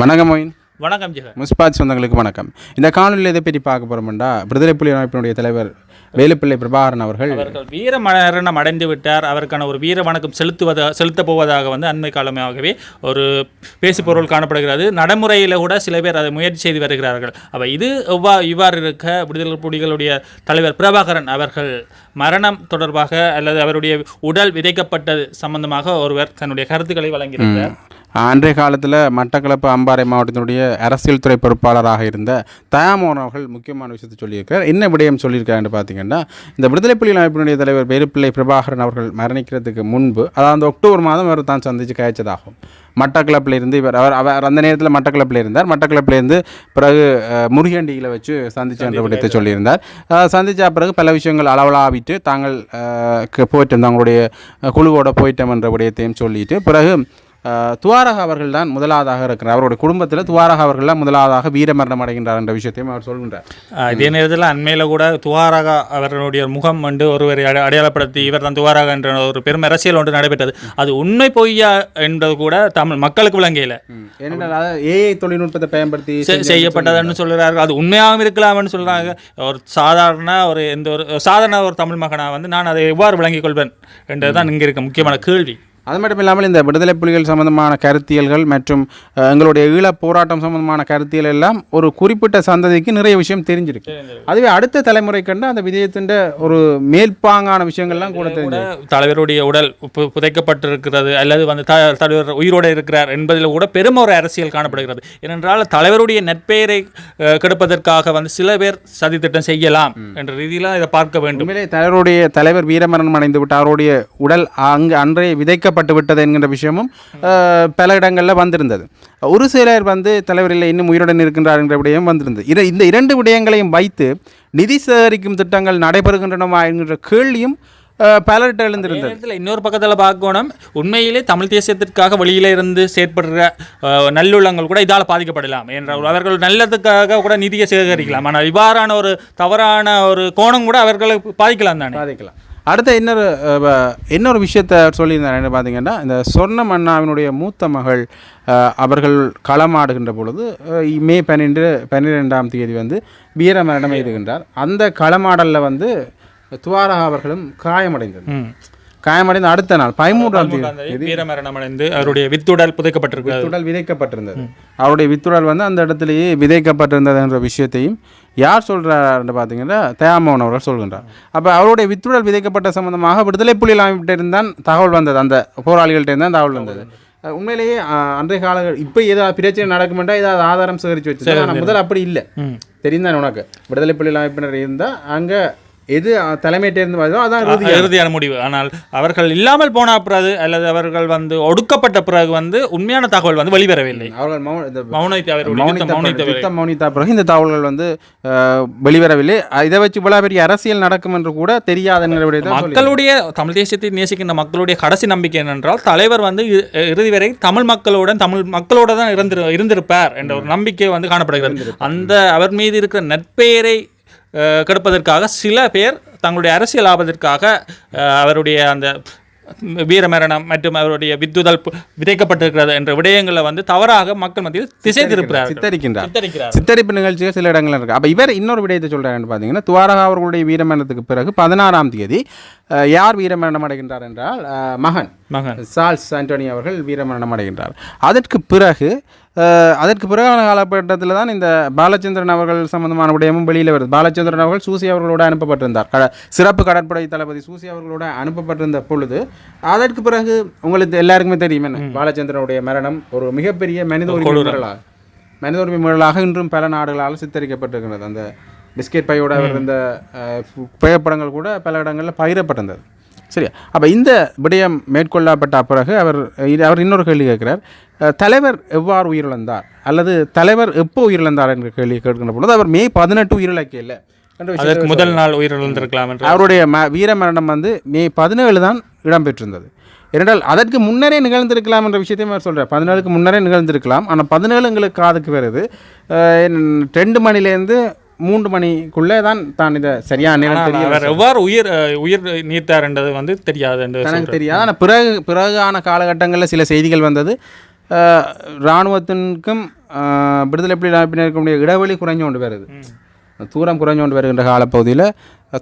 வணக்கம் மொயின். வணக்கம் ஜெகன். முஸ்பாத் சொந்தங்களுக்கு வணக்கம். இந்த காணொலியில் எதை பற்றி பார்க்க போகிறோம்டா விடுதலை புலி அமைப்பினுடைய தலைவர் வேலுப்பிள்ளை பிரபாகரன் அவர்கள் அவர்கள் வீர மரணம் அடைந்து விட்டார். அவருக்கான ஒரு வீர வணக்கம் செலுத்துவதா செலுத்தப் போவதாக வந்து அண்மை காலமாகவே ஒரு பேசுபொருள் காணப்படுகிறது. நடைமுறையில் கூட சில பேர் அதை முயற்சி செய்து வருகிறார்கள். அப்ப இது எவ்வா இவ்வாறு இருக்க விடுதலை புலிகளுடைய தலைவர் பிரபாகரன் அவர்கள் மரணம் தொடர்பாக அல்லது அவருடைய உடல் விதைக்கப்பட்டது சம்பந்தமாக ஒருவர் தன்னுடைய கருத்துக்களை வழங்கியிருக்கிறார். அன்றைய காலத்தில் மட்டக்களப்பு அம்பாறை மாவட்டத்தினுடைய அரசியல் துறை பொறுப்பாளராக இருந்த தயாமோகன் அவர்கள் முக்கியமான விஷயத்தை சொல்லியிருக்கார் என்ன விடயம் சொல்லியிருக்காருன்னு பார்த்தீங்கன்னா இந்த விடுதலை புலி அமைப்பினுடைய தலைவர் வேலுப்பிள்ளை பிரபாகரன் அவர்கள் மரணிக்கிறதுக்கு முன்பு அதாவது அக்டோபர் மாதம் அவர் தான் சந்தித்து கழிச்சதாகும் மட்டக்களப்பில் இருந்து இவர் அவர் அவர் அந்த நேரத்தில் மட்டக்களப்பில் இருந்தார். மட்டக்களப்பில் இருந்து பிறகு முருகண்டியில் வச்சு சந்திச்சு என்ற விடயத்தை சொல்லியிருந்தார். சந்திச்ச பிறகு பல விஷயங்கள் அளவலாவிட்டு தாங்கள் போயிட்டோம் தங்களுடைய குழுவோட போயிட்டோம் என்ற விடயத்தையும் சொல்லிட்டு பிறகு துவாரக அவர்கள் தான் முதலாவதாக இருக்கிறார். அவருடைய குடும்பத்தில் துவாரக அவர்கள் தான் முதலாவதாக வீரமரணம் அடைகின்றார் என்ற விஷயத்தையும் அவர் சொல்கின்றார். இதே நேரத்தில் அண்மையில் கூட துவாராக அவர்களுடைய முகம் வந்து ஒருவரை அடை அடையாளப்படுத்தி இவர் தான் துவாராக என்ற ஒரு பெரும் அரசியல் ஒன்று நடைபெற்றது. அது உண்மை பொய்யா என்பது கூட தமிழ் மக்களுக்கு விளங்கையில் ஏனென்றால் ஏஐ தொழில்நுட்பத்தை பயன்படுத்தி செய்யப்பட்டதுன்னு சொல்கிறார்கள் அது உண்மையாகவும் இருக்கலாம்னு சொல்றாங்க. ஒரு சாதாரண ஒரு எந்த ஒரு சாதாரண ஒரு தமிழ் மகனா வந்து நான் அதை எவ்வாறு விளங்கிக் கொள்வேன் என்றதுதான் இங்கே இருக்க முக்கியமான கேள்வி. அது மட்டும் இல்லாமல் இந்த விடுதலை புலிகள் சம்பந்தமான கருத்தியல்கள் மற்றும் எங்களுடைய ஈழப் போராட்டம் சம்பந்தமான கருத்தியல் எல்லாம் ஒரு குறிப்பிட்ட சந்ததிக்கு நிறைய விஷயம் தெரிஞ்சிருக்கு. அதுவே அடுத்த தலைமுறை கண்டு அந்த விஜயத்தின் ஒரு மேல்பாங்கான விஷயங்கள்லாம் கூட தெரிஞ்சு தலைவருடைய உடல் புதைக்கப்பட்டிருக்கிறது அல்லது வந்து தலைவர் உயிரோடு இருக்கிறார் என்பதில் கூட பெரும் ஒரு அரசியல் காணப்படுகிறது. ஏனென்றால் தலைவருடைய நட்பெயரை கெடுப்பதற்காக வந்து சில பேர் சதித்திட்டம் செய்யலாம் என்ற ரீதியில் இதை பார்க்க வேண்டும். தலைவருடைய தலைவர் வீரமரணம் அடைந்து விட்டு அவருடைய உடல் அங்கு அன்றே விதைக்கப்பட்டு விட்டது என்கின்ற விஷயமும் பல இடங்களில் வந்திருந்தது. ஒரு சிலர் வந்து தலைவர் இல்லை இன்னும் உயிருடன் இருக்கின்றார் என்ற விடயம் வந்திருந்தது. இர- இந்த இரண்டு விடயங்களையும் வைத்து நிதி சேகரிக்கும் திட்டங்கள் நடைபெறுகின்றனமா என்கின்ற கேள்வியும் பலர்கிட்ட எழுந்திருந்தது. இன்னொரு பக்கத்தில் பார்க்கணும். உண்மையிலே தமிழ் தேசியத்திற்காக வெளியில இருந்து செயற்படுற நல்லுள்ளங்கள் கூட இதால் பாதிக்கப்படலாம் என்றால் அவர்கள் நல்லதுக்காக கூட நிதியை சேகரிக்கலாம். ஆனால் இவ்வாறான ஒரு தவறான ஒரு கோணம் கூட அவர்களை பாதிக்கலாம் தானே? பாதிக்கலாம். அடுத்த இன்னொரு இன்னொரு விஷயத்தை சொல்லியிருந்தார் பார்த்தீங்கன்னா இந்த சொர்ண மன்னாவினுடைய மூத்த மகள் அவர்கள் களமாடுகின்ற பொழுது மே பன்னிரெண்டு பன்னிரெண்டாம் தேதி வந்து வீரமரணம் எழுதுகின்றார் அந்த களமாடலில் வந்து துவாரகா அவர்களும் காயமடைந்தது. காயமடைந்த அடுத்த நாள் பதிமூன்றாம் தேதி வீரமரணம் அடைந்து அவருடைய வித்துடல் புதைக்கப்பட்டிருக்கிறது. வித்துடல் விதைக்கப்பட்டிருந்தது. அவருடைய வித்துடல் வந்து அந்த இடத்துலயே விதைக்கப்பட்டிருந்தது என்ற விஷயத்தையும் யார் சொல்கிறார்னு பார்த்தீங்கன்னா தயாமோகன் அவர்கள் சொல்கின்றார். அப்போ அவருடைய வித்துடல் விதைக்கப்பட்ட சம்பந்தமாக விடுதலை புலிகள் அமைப்பிட்ட இருந்தான் தகவல் வந்தது. அந்த போராளிகள்ட்ட இருந்தான் தகவல் வந்தது. உண்மையிலேயே அன்றைய காலங்கள் இப்போ ஏதாவது பிரச்சனை நடக்குமெண்டா ஏதாவது ஆதாரம் சேகரித்து வச்சு ஆனால் முதல்ல அப்படி இல்லை. ம். தெரிந்தானே உனக்கு. விடுதலை புலிகள் அமைப்பினர் இருந்தால் அங்கே எது அஹ், தலைமையிட்ட இருந்து வருதோ அதான் இறுதி இறுதியான முடிவு. ஆனால் அவர்கள் இல்லாமல் போன பிறகு அல்லது அவர்கள் வந்து ஒடுக்கப்பட்ட பிறகு வந்து உண்மையான தகவல் வந்து வெளிவரவில்லை. அவர்கள் மௌனித்த மௌனித்த பிறகு, இந்த தகவல்கள் வந்து வெளிவரவில்லை. இதை வச்சு இவ்வளவு பெரிய அரசியல் நடக்கும் என்று கூட தெரியாத சொல்லி மக்களுடைய தமிழ் தேசியத்தை நேசிக்கின்ற மக்களுடைய கடைசி நம்பிக்கை என்னென்றால் தலைவர் வந்து இறுதி வரை தமிழ் மக்களுடன் தமிழ் மக்களோட தான் இருந்திரு இருந்திருப்பார் என்ற ஒரு நம்பிக்கை வந்து காணப்படுகிறது. அந்த அவர் மீது இருக்கிற நட்பெயரை கெடுப்பதற்காக சில பேர் தங்களுடைய அரசியல் லாபத்திற்காக அவருடைய அந்த வீரமரணம் மற்றும் அவருடைய வித்துதல் விதைக்கப்பட்டிருக்கிறது என்ற விடயங்களை வந்து தவறாக மக்கள் மத்தியில் திசை திருப்புகிறார்கள். சித்தரிக்கின்றார். சித்தரிப்பு நிகழ்ச்சிகள் சில இடங்கள்ல இருக்கு. அப்போ இவர் இன்னொரு விடயத்தை சொல்றாருன்னு பார்த்தீங்கன்னா துவாரகா அவர்களுடைய வீரமரணத்துக்கு பிறகு பதினாறாம் தேதி யார் வீரமரணம் அடைகின்றார் என்றால் மகன். மகன். சார்ல்ஸ் ஆண்டோனி அவர்கள் வீரமரணம் அடைகின்றார். அதற்கு பிறகு அதற்கு பிறகான காலகட்டத்தில் தான் இந்த பாலச்சந்திரன் அவர்கள் சம்பந்தமான விடயமும் வெளியில் வருது. பாலச்சந்திரன் அவர்கள் சூசி அவர்களோட அனுப்பப்பட்டிருந்தார். கட சிறப்பு கடற்படை தளபதி சூசி அவர்களோட அனுப்பப்பட்டிருந்த பொழுது அதற்கு பிறகு உங்களுக்கு எல்லாருக்குமே தெரியும் என்ன? பாலச்சந்திரனுடைய மரணம் ஒரு மிகப்பெரிய மனித உரிமை மீறலாக மனித உரிமை மீறலாக இன்றும் பல நாடுகளால் சித்தரிக்கப்பட்டிருக்கிறது. அந்த பிஸ்கெட் பையோட இருந்த புகைப்படங்கள் கூட பல இடங்களில் பகிரப்பட்டிருந்தது. சரியா? அப்போ இந்த விடயம் மேற்கொள்ளப்பட்ட பிறகு அவர் அவர் இன்னொரு கேள்வி கேட்கிறார். தலைவர் எவ்வாறு உயிரிழந்தார்? அல்லது தலைவர் எப்போ உயிரிழந்தார் என்ற கேள்வி கேட்கின்ற பொழுது அவர் மே பதினெட்டு உயிரிழக்க இல்லை. அதற்கு முதல் நாள் உயிரிழந்திருக்கலாம் என்று. அவருடைய ம வீர மரணம் வந்து மே பதினேழு தான் இடம்பெற்றிருந்தது. ஏனென்றால் அதற்கு முன்னரே நிகழ்ந்திருக்கலாம் என்ற விஷயத்தையும் அவர் சொல்கிறார் பதினேழுக்கு முன்னரே நிகழ்ந்திருக்கலாம். ஆனால் பதினேழு எங்களுக்கு காதுக்கு வருது. ரெண்டு மணிலேருந்து மூன்று மணிக்குள்ளே தான் தான் இதை சரியான நேரம் ஆனால் தெரிய அவர் எவ்வாறு உயிர் உயிர் நீத்தார் என்றது வந்து தெரியாது என்று எனக்கு தெரியாது. ஆனால் பிறகு பிறகான காலகட்டங்களில் சில செய்திகள் வந்தது. இராணுவத்திற்கும் விடுதலை புலி அமைப்பினருக்கும் இடைவெளி குறைஞ்சு கொண்டு வருது. தூரம் குறைஞ்சு கொண்டு வருகின்ற காலப்பகுதியில்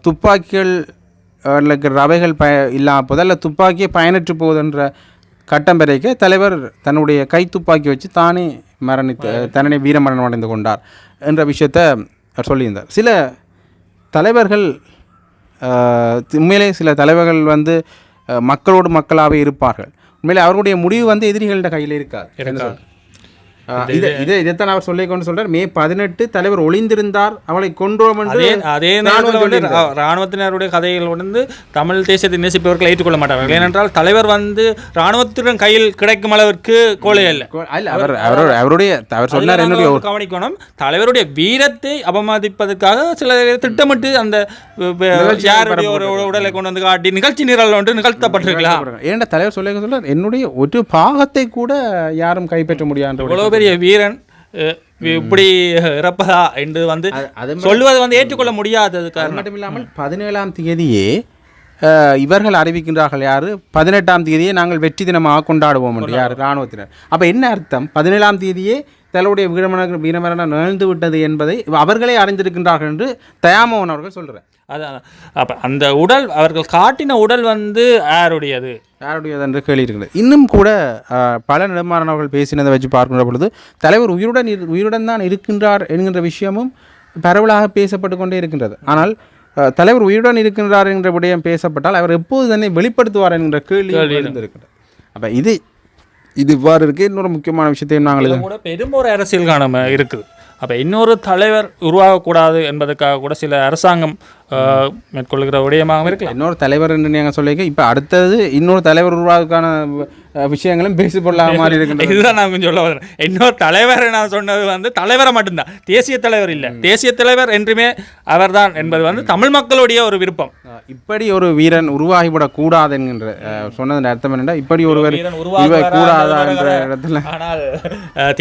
துப்பாக்கிகள் ரவைகள் பய இல்லாமல் போது அல்ல துப்பாக்கியை பயனற்று போகுதுன்ற கட்டம் வரைக்க தலைவர் தன்னுடைய கை துப்பாக்கி வச்சு தானே மரணித்து. தன்னை வீரமரணம் அடைந்து கொண்டார் என்ற விஷயத்தை சொல்லியிருந்தார். சில தலைவர்கள் உண்மையிலே சில தலைவர்கள் வந்து மக்களோடு மக்களாகவே இருப்பார்கள். உண்மையிலே அவர்களுடைய முடிவு வந்து எதிரிகளிட கையில் இருக்காது. இது இது இதைத்தான் அவர் சொல்லிக் கொண்டு சொல்றார். மே பதினெட்டு தலைவர் ஒளிந்திருந்தார் அவளை கொன்றோம் என்று அதே நேரத்தில் வந்து ராணுவத்தினருடைய கதைகள் வந்து தமிழ் தேசியத்தை நேசிப்பவர்கள் ஏற்றுக்கொள்ள மாட்டார்கள். ஏனென்றால் தலைவர் வந்து ராணுவத்தின் கையில் கிடைக்கும் அளவிற்கு கோழை அல்ல. அவர் அவரோட அவருடைய அவர் சொன்னார் என்னுடைய கவனிக்கணும் தலைவருடைய வீரத்தை அவமதிப்பதற்காக சில திட்டமிட்டு அந்த யாருடைய ஒரு உடலை கொண்டு வந்து காட்டி நிகழ்ச்சி நிரல் ஒன்று நிகழ்த்தப்பட்டிருக்கலாம். ஏன்டா தலைவர் சொல்ல சொல்றார்? என்னுடைய ஒரு பாகத்தை கூட யாரும் கைப்பற்ற முடியாத பெரிய வீரன் இப்படி இறப்பதா என்று வந்து சொல்லுவது வந்து ஏற்றுக்கொள்ள முடியாதது மட்டும் இல்லாமல் பதினேழாம் தேதியே இவர்கள் அறிவிக்கின்றார்கள் யாரு? பதினெட்டாம் தேதியே நாங்கள் வெற்றி தினமாக கொண்டாடுவோம் என்று யார்? இராணுவத்தினர் அப்போ என்ன அர்த்தம்? பதினேழாம் தேதியே தன்னுடைய வீரமரண வீரமரணம் நிகழ்ந்து விட்டது என்பதை அவர்களே அறிந்திருக்கின்றார்கள் என்று தயாமோகன் அவர்கள் சொல்கிறார் அதான். அப்ப அந்த உடல் அவர்கள் காட்டின உடல் வந்து யாருடையது? யாருடையது என்று கேள்வி இருக்கிறது இன்னும் கூட பல நெடுமாறனவர்கள் பேசினதை வச்சு பார்க்கின்ற பொழுது தலைவர் உயிருடன் இரு- உயிருடன் தான் இருக்கின்றார் என்கின்ற விஷயமும் பரவலாக பேசப்பட்டு கொண்டே இருக்கின்றது. ஆனால் தலைவர் உயிருடன் இருக்கின்றார் என்ற விடயம் பேசப்பட்டால் அவர் எப்போது தன்னை வெளிப்படுத்துவார் என்கின்ற கேள்வி இருந்திருக்கிறது அப்போ இது இது இவ்வாறு இருக்கு. இன்னொரு முக்கியமான விஷயத்தையும் நாங்கள் கூட பெரும் ஒரு அரசியல் காணாம இருக்குது அப்ப இன்னொரு தலைவர் உருவாகக்கூடாது என்பதற்காக கூட சில அரசாங்கம் மேற்கொள்கிற விடயமாகவும் இருக்கலாம். இன்னொரு தலைவர் என்று நீங்கள் சொல்லிக்க இப்போ அடுத்தது இன்னொரு தலைவர் உருவாக்கான விஷயங்களும் பேசிக்கொள்ளாத மாதிரி இருக்கின்றது இதுதான் நான் கொஞ்சம் சொல்ல வரேன் இன்னொரு தலைவர் நான் சொன்னது வந்து தலைவரை மட்டும்தான். தேசிய தலைவர் இல்லை. தேசிய தலைவர் என்றுமே அவர்தான் என்பது வந்து தமிழ் மக்களுடைய ஒரு விருப்பம். இப்படி ஒரு வீரன் உருவாகிவிடக் கூடாது என்கின்ற சொன்னதன் அர்த்தம் என்னென்னா இப்படி ஒருவர் கூடாதா என்ற இடத்துல. ஆனால்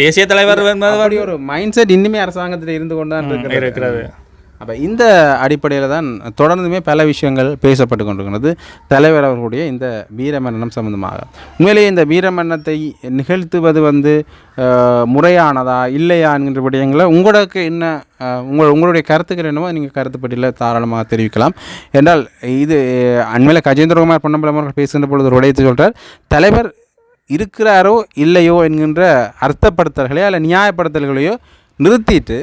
தேசிய தலைவர் என்பது அப்படி ஒரு மைண்ட் செட் இன்னுமே அரசாங்கத்தில் இருந்து கொண்டு தான் இருக்கிறது. அப்போ இந்த அடிப்படையில் தான் தொடர்ந்துமே பல விஷயங்கள் பேசப்பட்டு கொண்டிருக்கிறது. தலைவர் அவர்களுடைய இந்த வீரமரணம் சம்பந்தமாக. உண்மையிலேயே இந்த வீரமரணத்தை நிகழ்த்துவது வந்து முறையானதா இல்லையா என்கின்ற விடயங்களை உங்களுக்கு என்ன உங்கள் உங்களுடைய கருத்துக்கள் என்னவோ நீங்கள் கருத்துப்பட்டியில் தாராளமாக தெரிவிக்கலாம். என்றால் இது அண்மையில் கஜேந்திரகுமார் பொன்னம்பலம் அவர்கள் பேசுகின்ற பொழுது ஒரு விடயத்தை சொல்கிறார் தலைவர் இருக்கிறாரோ இல்லையோ என்கின்ற அர்த்தப்படுத்தல்களையோ அல்ல நியாயப்படுத்தல்களையோ நிறுத்திட்டு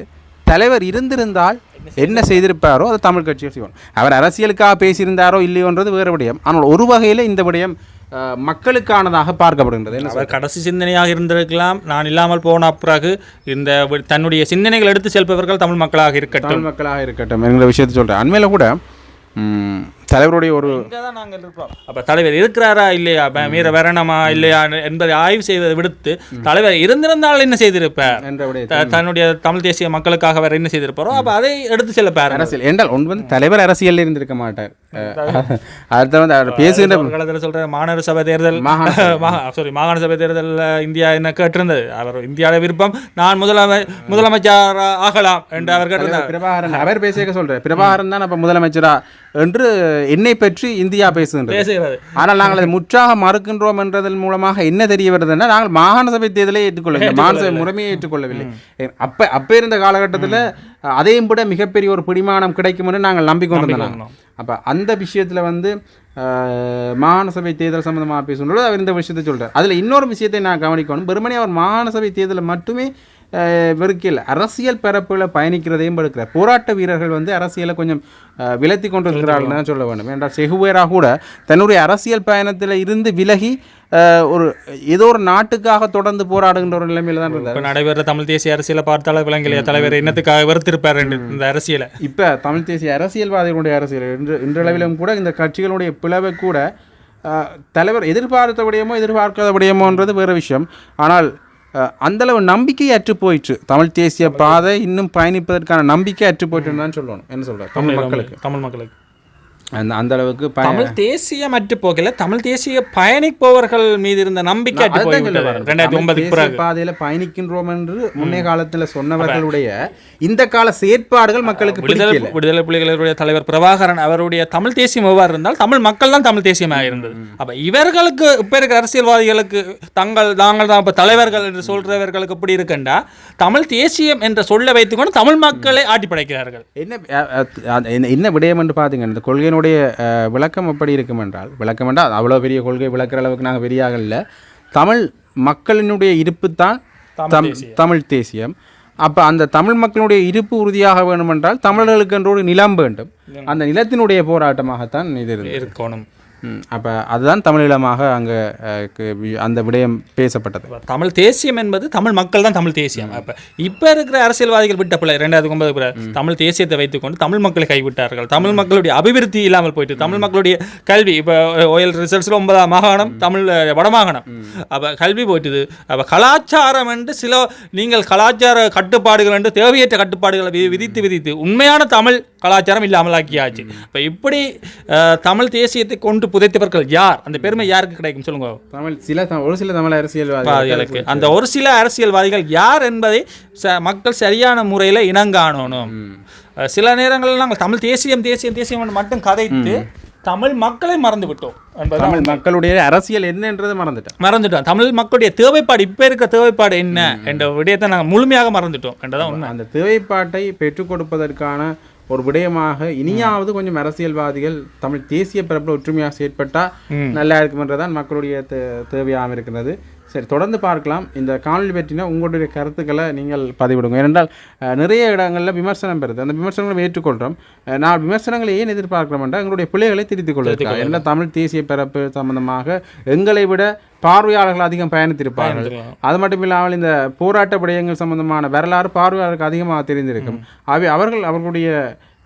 தலைவர் இருந்திருந்தால் என்ன செய்திருப்பாரோ அது தமிழ் கட்சிகள் செய்வோம் அவர் அரசியலுக்காக பேசியிருந்தாரோ இல்லையோன்றது வேறு விடயம். ஆனால் ஒரு வகையில் இந்த விடயம் மக்களுக்கானதாக பார்க்கப்படுகின்றது. என்ன அவர் கடைசி சிந்தனையாக இருந்திருக்கலாம். நான் இல்லாமல் போன பிறகு இந்த தன்னுடைய சிந்தனைகள் எடுத்து செல்பவர்கள் தமிழ் மக்களாக இருக்கட்டும். தமிழ் மக்களாக இருக்கட்டும் என்கிற விஷயத்தை சொல்கிறேன் அண்மையில் கூட தலைவருடைய ஒரு இங்கதான் நாங்கள் இருக்கிறோம் அப்ப தலைவர் இருக்கிறாரா இல்லையா? மீற வரணமா இல்லையா? என்பதை ஆய்வு செய்வதை விடுத்து தலைவர் இருந்திருந்தால் என்ன செய்திருப்பார்? தன்னுடைய தமிழ் தேசிய மக்களுக்காக வேற என்ன செய்திருப்பாரோ அப்ப அதை எடுத்து செல்ல அரசியல். என்றால் ஒன்று வந்து தலைவர் அரசியலில் இருந்திருக்க மாட்டார். அடுத்த வந்து ஒரு காலத்துல சொல்ற மாநகர சபை தேர்தல் சாரி மாகாண சபை தேர்தல் இந்தியா என்ன கேட்டிருந்தது? அவர் இந்தியாவில் விருப்பம் நான் முதலமை முதலமைச்சர் ஆகலாம் என்று அவர் கேட்டிருந்தார். பிரபாகரன் அவர் பேசிய சொல்றார் பிரபாகரன் தான் அப்ப முதலமைச்சரா என்று என்னை பற்றி இந்தியா பேசுகின்றது. பேசுகிறது. ஆனால் நாங்கள் அதை முற்றாக மறுக்கின்றோம் என்றதன் மூலமாக என்ன தெரிய வருதுன்னா நாங்கள் மாகாண சபை தேர்தலை ஏற்றுக்கொள்ளவில்லை. மாகாண சபை முறைமையை ஏற்றுக்கொள்ளவில்லை. அப்ப அப்ப இருந்த காலகட்டத்தில் அதையும் விட மிகப்பெரிய ஒரு பிடிமானம் கிடைக்கும் என்று நாங்கள் நம்பிக்கொண்டிருந்தோம். அப்போ அந்த விஷயத்தில் வந்து மாகாணசபை தேர்தல் சம்மந்தமாக பேசும்போது அவர் இந்த விஷயத்தை சொல்கிறார் அதில் இன்னொரு விஷயத்தை நான் கவனிக்கணும். வெறுமனே அவர் மாகாணசபை தேர்தலில் மட்டுமே வெறுக்கில். அரசியல் பரப்புல பயணிக்கிறதையும் வெறுக்கிறார் போராட்ட வீரர்கள் வந்து அரசியலை கொஞ்சம் விலத்தி கொண்டிருக்கிறார்கள் தான் சொல்ல வேண்டும். என்றால் செகுவேரா கூட தன்னுடைய அரசியல் பயணத்தில் இருந்து விலகி ஒரு ஏதோ ஒரு நாட்டுக்காக தொடர்ந்து போராடுகின்ற ஒரு நிலைமையில தான் இருந்தார். நடைபெற தமிழ் தேசிய அரசியலை பார்த்தால விலங்கிலைய தலைவர் என்னத்துக்காக வெறுத்திருப்பார் இந்த அரசியலை? இப்போ தமிழ் தேசிய அரசியல்வாதிகளுடைய அரசியல் இன்று இன்றளவிலும் கூட இந்த கட்சிகளுடைய பிளவை கூட தலைவர் எதிர்பார்த்த விடயமோ எதிர்பார்க்காத விடயமோன்றது வேறு விஷயம். ஆனால் அந்தளவு நம்பிக்கை அற்று போயிற்று. தமிழ் தேசிய பாதை இன்னும் பயணிப்பதற்கான நம்பிக்கை அற்று போயிட்டுன்னு தான் சொல்லணும். என்ன சொல்கிறார் தமிழ் மக்களுக்கு. தமிழ் மக்களுக்கு. அந்த அந்த அளவுக்கு தமிழ் தேசியம் அற்று போகல தமிழ் தேசிய பயணிப்பவர்கள் மீது இருந்த நம்பிக்கை. ரெண்டாயிரத்தி தேசிய பிறகு. பாதையில பயணிக்கின்றோம் என்று முன்னைய காலத்துல சொன்னவர்களுடைய இந்த கால செயற்பாடுகள் மக்களுக்கு விடுதலை விடுதலை புலிகளுடைய தலைவர் பிரபாகரன் அவருடைய தமிழ் தேசியம் எவ்வாறு இருந்தால் தமிழ் மக்கள் தான் தமிழ் தேசியமாக இருந்தது. அப்ப இவர்களுக்கு இப்ப இருக்கிற அரசியல்வாதிகளுக்கு தங்கள் தாங்கள் தான் இப்ப தலைவர்கள் என்று சொல்றவர்களுக்கு எப்படி இருக்குண்டா? தமிழ் தேசியம் என்ற சொல்ல வைத்துக்கொண்டு தமிழ் மக்களை ஆட்டி படைக்கிறார்கள் என்ன- என்ன விடயம் என்று பார்த்தீங்கன்னா இந்த கொள்கையினுடைய அஹ், விளக்கம் எப்படி இருக்கும் என்றால் விளக்கம் என்றால் அவ்வளோ பெரிய கொள்கை விளக்குற அளவுக்கு நாங்கள் பெரிய ஆள் இல்லை. தமிழ் மக்களினுடைய இருப்பு தான் தம் தமிழ் தேசியம். அப்போ அந்த தமிழ் மக்களுடைய இருப்பு உறுதியாக வேண்டுமென்றால் தமிழர்களுக்கு என்று ஒரு நிலம். வேண்டும் அந்த நிலத்தினுடைய போராட்டமாகத்தான் இது இருக்கணும். அப்போ அதுதான் தமிழீழமாக அங்கே அந்த விடயம் பேசப்பட்டது. தமிழ் தேசியம் என்பது தமிழ் மக்கள் தான் தமிழ் தேசியம். அப்ப இப்ப இருக்கிற அரசியல்வாதிகள் விட்ட பிள்ளை ரெண்டாயிரத்தி ஒன்பது தமிழ் தேசியத்தை வைத்துக்கொண்டு தமிழ் மக்களை கைவிட்டார்கள். தமிழ் மக்களுடைய அபிவிருத்தி இல்லாமல் போயிட்டு தமிழ் மக்களுடைய கல்வி இப்போ ஓயல் ரிசல்ட்ஸில் ஒன்பதாம் மாகாணம் தமிழ் வடமாகாணம். அப்ப கல்வி போயிட்டுது. அப்ப கலாச்சாரம் என்று சில நீங்கள் கலாச்சார கட்டுப்பாடுகள் என்று தேவையற்ற கட்டுப்பாடுகளை வி- விதித்து விதித்து உண்மையான தமிழ் கலாச்சாரம் இல்லாமல் ஆக்கியாச்சு இப்ப இப்படி தமிழ் தேசியத்தை கொண்டு புதைத்தவர்கள் யார்? அந்த பெருமை யாருக்கு கிடைக்கும் சொல்லுங்க. தமிழ் சில ஒரு சில தமிழ் அரசியல்வாதிகள் அரசியல்வாதிகளுக்கு அந்த ஒரு சில அரசியல்வாதிகள் யார் என்பதை மக்கள் சரியான முறையில் இனங்காணணும். சில நேரங்களில் நாங்கள் தமிழ் தேசியம் தேசியம் தேசியம் மட்டும் கதைத்து தமிழ் மக்களை மறந்து விட்டோம் தமிழ் மக்களுடைய அரசியல் என்னன்றதை மறந்துட்டேன் மறந்துட்டோம். தமிழ் மக்களுடைய தேவைப்பாடு இப்போ இருக்க தேவைப்பாடு என்ன என்ற விடயத்தை நாங்கள் முழுமையாக மறந்துட்டோம் என்றதான் உண்மை. அந்த தேவைப்பாட்டை பெற்றுக் கொடுப்பதற்கான ஒரு விடயமாக இனியாவது கொஞ்சம் அரசியல்வாதிகள் தமிழ் தேசிய பரப்பில் ஒற்றுமையாக செயற்பட்டா நல்லா இருக்குமென்றதான் மக்களுடைய தே- தேவையாக இருக்கிறது. சரி தொடர்ந்து பார்க்கலாம். இந்த காணொலி பற்றின உங்களுடைய கருத்துக்களை நீங்கள் பதிவிடுங்க. ஏனென்றால் நிறைய இடங்களில் விமர்சனம் பெறுது. அந்த விமர்சனங்களை ஏற்றுக்கொள்கிறோம் நான் விமர்சனங்களை ஏன் எதிர்பார்க்கிறோம் என்றால் எங்களுடைய பிள்ளைகளை திருத்திக் கொள்வதற்காக என்ன தமிழ் தேசிய பரப்பு சம்பந்தமாக எங்களை விட பார்வையாளர்கள் அதிகம் பயணித்திருப்பார்கள். அது மட்டும் இல்லாமல் இந்த போராட்ட விடயங்கள் சம்பந்தமான வரலாறு பார்வையாளருக்கு அதிகமாக தெரிந்திருக்கும். அவை அவர்கள் அவர்களுடைய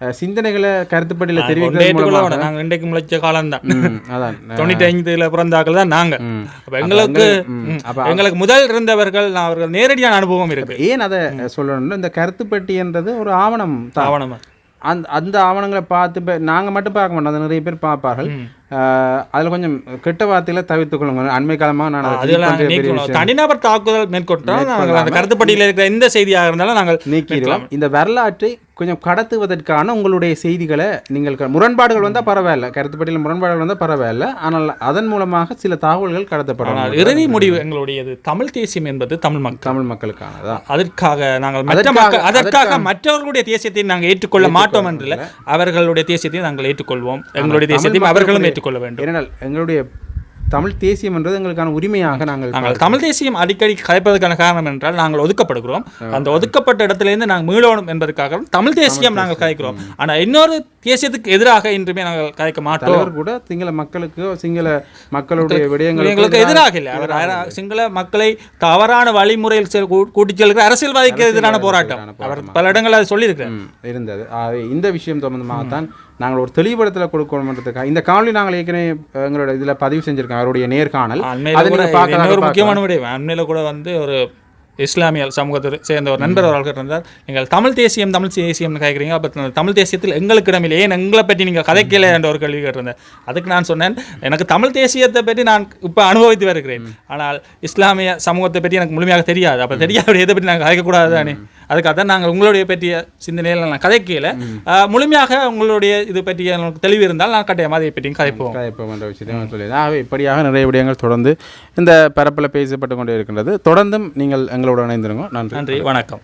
சிந்தனைகளை கருத்துப்படியில் தெரிவிக்கிறது மூலமாக நாங்கள் இன்றைக்கு முளைச்ச காலம்தான். ம், அதான். தொண்ணூற்றி ஐந்துல பிறந்தாக்கள் தான் நாங்கள். அப்ப எங்களுக்கு எங்களுக்கு முதல் இருந்தவர்கள் நான் அவர்கள் நேரடியான அனுபவம் இருக்கு. ஏன் அதை சொல்லணும்னா இந்த கருத்துப்பட்டி என்றது ஒரு ஆவணம் தான். ஆவணமா. அந்த அந்த ஆவணங்களை பார்த்து நாங்கள் மட்டும் பார்க்க மாட்டோம் அதை நிறைய பேர் பார்ப்பார்கள். அதில் கொஞ்சம் கெட்ட வார்த்தைகளை தவிர்த்துக் கொள்ளுங்க. அண்மை காலமாக நான். தனிநபர் தாக்குதல் மேற்கொண்டால் நாங்கள் அந்த கருத்துப்படியில் இருக்கிற எந்த செய்தியாக இருந்தாலும் நாங்கள் நீக்கிடுவோம். இந்த வரலாற்றை கொஞ்சம் கடத்துவதற்கான உங்களுடைய செய்திகளை நீங்கள் முரண்பாடுகள் வந்தால் பரவாயில்ல. கருத்துப்பட்டியில் முரண்பாடுகள் வந்தால் பரவாயில்ல. ஆனால் அதன் மூலமாக சில தகவல்கள் கடத்தப்படணும் ஆனால் இறுதி முடிவு எங்களுடையது தமிழ் தேசியம் என்பது தமிழ் மக்கள். தமிழ் மக்களுக்கானதா? அதற்காக நாங்கள் மற்ற அதற்காக- மற்றவர்களுடைய தேசியத்தை நாங்கள் ஏற்றுக்கொள்ள மாட்டோம் என்றில்ல அவர்களுடைய தேசியத்தை நாங்கள் ஏற்றுக்கொள்வோம். எங்களுடைய தேசியத்தையும் அவர்களும் ஏற்றுக்கொள்ள வேண்டும். ஏனென்றால் எங்களுடைய தமிழ் தேசியம் என்றது எங்களுக்கான உரிமையாக நாங்கள் நாங்கள் தமிழ் தேசியம் அடிக்கடி கலைப்பதற்கான காரணம் என்றால் நாங்கள் ஒதுக்கப்படுகிறோம். அந்த ஒதுக்கப்பட்ட இடத்திலிருந்து நாங்கள் மீளணும் என்பதற்காக தமிழ் தேசியம் நாங்கள் கதைக்கிறோம் ஆனால் இன்னொரு தேசியத்துக்கு எதிராக இன்றுமே நாங்கள் கதைக்க மாட்டோம். கூட சிங்கள மக்களுக்கு சிங்கள மக்களுடைய விடயங்களுக்கு எங்களுக்கு எதிராக இல்லை. அவர் சிங்கள மக்களை தவறான வழிமுறையில் கூட்டிச் செல்கிற அரசியல்வாதிக்கு எதிரான போராட்டம். அவர் பல இடங்களில் அதை சொல்லியிருக்கிறார். இருந்தது. இந்த விஷயம் சம்பந்தமாகத்தான் நாங்கள் ஒரு தெளிவுபடத்தில் கொடுக்கணுன்றதுக்காக இந்த காணொலி நாங்கள் ஏற்கனவே எங்களோட இதில் பதிவு செஞ்சிருக்கோம் அவருடைய நேர்காணல் அதை. முக்கியமான விடயம் அண்மையில் கூட வந்து ஒரு இஸ்லாமிய சமூகத்தை சேர்ந்த ஒரு நண்பர் அவர்கள் இருந்தார். நீங்கள் தமிழ் தேசியம் தமிழ் தேசியம்னு கேட்குறீங்க அப்போ தமிழ் தேசியத்தில் எங்களுக்கு இடமில்லை ஏன் எங்களை பற்றி நீங்கள் கதைக்கல என்ற ஒரு கேள்வி கேட்டிருந்தேன் அதுக்கு நான் சொன்னேன் எனக்கு தமிழ் தேசியத்தை பற்றி நான் இப்போ அனுபவித்து வருகிறேன். ஆனால் இஸ்லாமிய சமூகத்தை பற்றி எனக்கு முழுமையாக தெரியாது. அப்போ தெரியாத எதை பற்றி நாங்கள் கதைக்கக்கூடாது தானே அதுக்காக தான் நாங்கள் உங்களுடைய பற்றிய சிந்தனையில் நான் கதைக்கல. முழுமையாக உங்களுடைய இது பற்றி எனக்கு தெளிவு இருந்தால் நான் கட்டாயமாக அதை பற்றியும் கதைப்போம். கதைப்போம் என்ற விஷயத்தை நான் சொல்லியிருந்தேன் இப்படியாக நிறைய விடயங்கள் தொடர்ந்து இந்த பரப்பில் பேசப்பட்டு கொண்டே இருக்கின்றது. தொடர்ந்தும் நீங்கள் எங்களோட இணைந்திருங்க நன்றி. நன்றி. வணக்கம்.